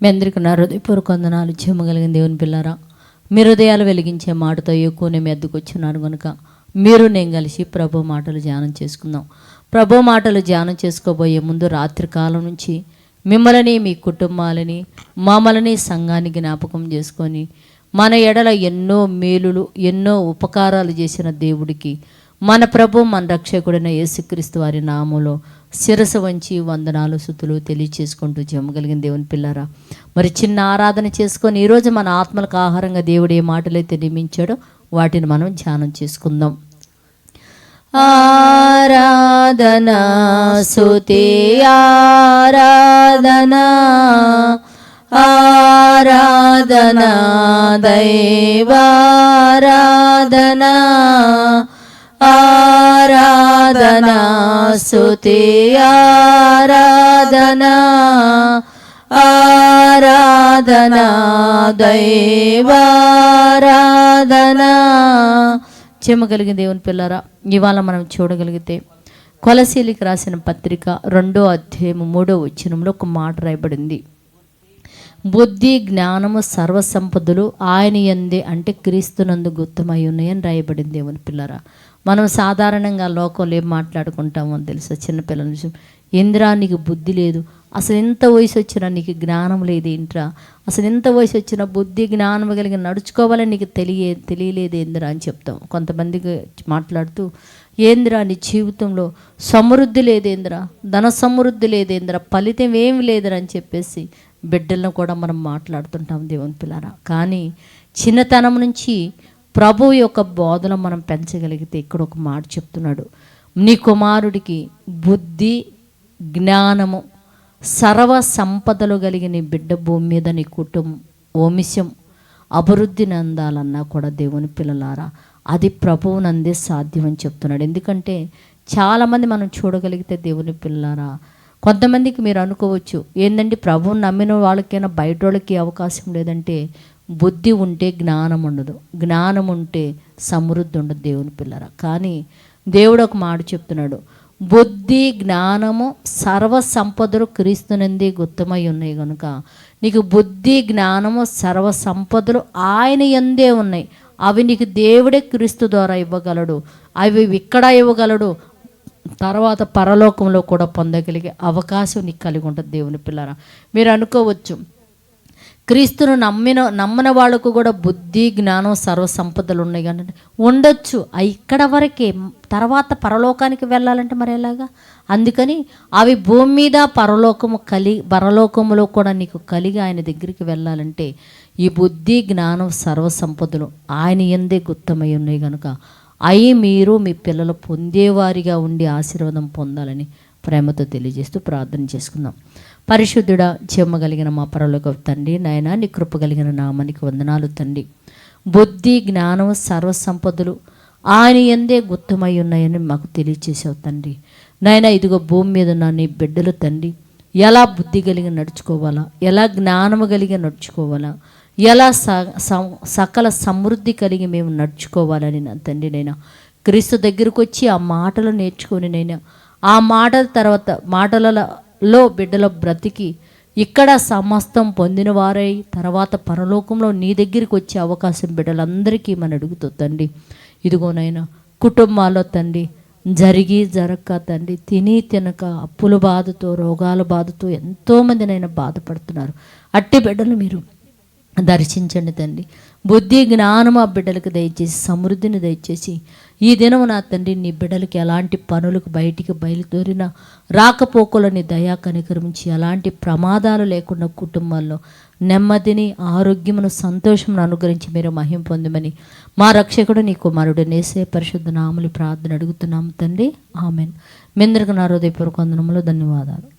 మీ అందరికీ నా హృదయపూర్వక వందనాలు చెమ్మగలిగిన దేవుని పిల్లారా. మీ హృదయాలు వెలిగించే మాటతో ఎక్కువనే మీ ఎద్దుకు కనుక మీరు నేను కలిసి ప్రభు మాటలు ధ్యానం చేసుకుందాం. ప్రభు మాటలు ధ్యానం చేసుకోబోయే ముందు రాత్రి కాలం నుంచి మిమ్మల్ని మీ కుటుంబాలని మమ్మల్ని సంఘాన్ని జ్ఞాపకం చేసుకొని మన ఎడల ఎన్నో మేలులు ఎన్నో ఉపకారాలు చేసిన దేవుడికి మన ప్రభు మన రక్షకుడైన యేసుక్రీస్తు వారి నామంలో శిరసు వంచి వందనాలు సుతులు తెలియచేసుకుంటూ జమ్మగలిగిన దేవుని పిల్లారా. మరి చిన్న ఆరాధన చేసుకొని ఈరోజు మన ఆత్మలకు ఆహారంగా దేవుడు ఏ మాటలైతే నియమించాడో వాటిని మనం ధ్యానం చేసుకుందాం. ఆరాధనా సుతి ఆరాధనా ఆరాధనా దైవారా సుతి ఆరాధనా ఆరాధనా దైవారాధనా. చెమ్మగలిగిన దేవుని పిల్లరా ఇవాళ మనం చూడగలిగితే కొలశీలికి రాసిన పత్రిక రెండో అధ్యాయము మూడో వచ్చినంలో ఒక మాట రాయబడింది. బుద్ధి జ్ఞానము సర్వసంపదలు ఆయన ఎందే అంటే క్రీస్తునందు గుప్తమై ఉన్నాయని రాయబడింది దేవుని పిల్లరా. మనం సాధారణంగా లోకంలో ఏం మాట్లాడుకుంటామో తెలుసా చిన్నపిల్లల నుంచి. ఇంద్రా నీకు బుద్ధి లేదు? అసలు ఎంత వయసు వచ్చినా నీకు జ్ఞానం లేదు ఏంట్రా? అసలు ఎంత వయసు వచ్చినా బుద్ధి జ్ఞానం కలిగి నడుచుకోవాలని నీకు తెలియ తెలియలేదు ఏందిరా? అని చెప్తాం. కొంతమందికి మాట్లాడుతూ ఏందిరా నీ జీవితంలో సమృద్ధి లేదేంద్రా? ధన సమృద్ధి లేదేంద్రా? ఫలితం ఏమి లేదురా? అని చెప్పేసి బిడ్డలను కూడా మనం మాట్లాడుతుంటాం దేవుని పిల్లరా. కానీ చిన్నతనం నుంచి ప్రభు యొక్క బోధన మనం పెంచగలిగితే ఇక్కడ ఒక మాట చెప్తున్నాడు. నీ కుమారుడికి బుద్ధి జ్ఞానము సర్వ సంపదలు కలిగిన నీ బిడ్డ భూమి మీద నీ కుటుంబం వంశం అభివృద్ధిని అందాలన్నా కూడా దేవుని పిల్లలారా అది ప్రభువునందే సాధ్యం అని చెప్తున్నాడు. ఎందుకంటే చాలామంది మనం చూడగలిగితే దేవుని పిల్లలారా కొంతమందికి మీరు అనుకోవచ్చు ఏంటంటే ప్రభువుని నమ్మిన వాళ్ళకైనా బయట వాళ్ళకి అవకాశం లేదంటే బుద్ధి ఉంటే జ్ఞానం ఉండదు. జ్ఞానం ఉంటే సమృద్ధి ఉండదు దేవుని పిల్లర కానీ దేవుడు ఒక మాట చెప్తున్నాడు బుద్ధి జ్ఞానము సర్వ సంపదలు క్రీస్తునంది గుర్తమై ఉన్నాయి కనుక నీకు బుద్ధి జ్ఞానము సర్వ సంపదలు ఆయన ఎందే ఉన్నాయి. అవి నీకు దేవుడే క్రీస్తు ద్వారా ఇవ్వగలడు. అవి ఇక్కడ ఇవ్వగలడు. తర్వాత పరలోకంలో కూడా పొందగలిగే అవకాశం నీకు కలిగి ఉంటుంది దేవుని పిల్లరా. మీరు అనుకోవచ్చు క్రీస్తును నమ్మిన నమ్మిన వాళ్ళకు కూడా బుద్ధి జ్ఞానం సర్వ సంపదలు ఉన్నాయి కానీ ఉండొచ్చు. ఇక్కడ వరకే తర్వాత పరలోకానికి వెళ్ళాలంటే మరి ఎలాగా? అందుకని అవి భూమి మీద పరలోకము కలిగి పరలోకములో కూడా నీకు కలిగి ఆయన దగ్గరికి వెళ్ళాలంటే ఈ బుద్ధి జ్ఞానం సర్వ సంపదలు ఆయన ఎందే గుప్తమై ఉన్నాయి కనుక అయి మీరు మీ పిల్లలు పొందేవారిగా ఉండి ఆశీర్వాదం పొందాలని ప్రేమతో తెలియజేస్తూ ప్రార్థన చేసుకుందాం. పరిశుద్ధుడ చెమ్మగలిగిన మా పరలోక తండ్రి నాయన నీ కృప కలిగిన నామానికి వందనాలు తండ్రి. బుద్ధి జ్ఞానం సర్వసంపదలు ఆయన ఎందే గుర్తమై ఉన్నాయని మాకు తెలియచేసావు తండ్రి. నాయన ఇదిగో భూమి మీద ఉన్న నీ బిడ్డలు తండ్రి ఎలా బుద్ధి కలిగి నడుచుకోవాలా ఎలా జ్ఞానము కలిగి నడుచుకోవాలా ఎలా స సకల సమృద్ధి కలిగి మేము నడుచుకోవాలని నా తండ్రి నైనా. క్రీస్తు దగ్గరకు వచ్చి ఆ మాటలు నేర్చుకొని నైనా ఆ మాటల తర్వాత మాటలలో బిడ్డల బ్రతికి ఇక్కడ సమస్తం పొందిన వారై తర్వాత పరలోకంలో నీ దగ్గరికి వచ్చే అవకాశం బిడ్డలందరికీ మన అడుగుతూ తండ్రి. ఇదిగోనైనా కుటుంబాల్లో తండ్రి జరిగి జరక్క తండ్రి తిని తినక అప్పుల బాధతో రోగాల బాధతో ఎంతోమందినైనా బాధపడుతున్నారు. అట్టి బిడ్డలు మీరు దర్శించండి తండ్రి. బుద్ధి జ్ఞానం ఆ బిడ్డలకు దయచేసి సమృద్ధిని దయచేసి ఈ దినం నా తండ్రి నీ బిడ్డలకి ఎలాంటి పనులకు బయటికి బయలుదేరిన రాకపోకలని దయా కనికరించి ఎలాంటి ప్రమాదాలు లేకుండా కుటుంబాల్లో నెమ్మదిని ఆరోగ్యమును సంతోషమును అనుగ్రహించి మీరు మహిం పొందమని మా రక్షకుడు నీ కుమారుడు నేసే పరిశుద్ధ నాములు ప్రార్థన అడుగుతున్నాము తండ్రి. ఆమెన్. మీ అందరికీ నా హృదయపూర్వక వందనములు ధన్యవాదాలు.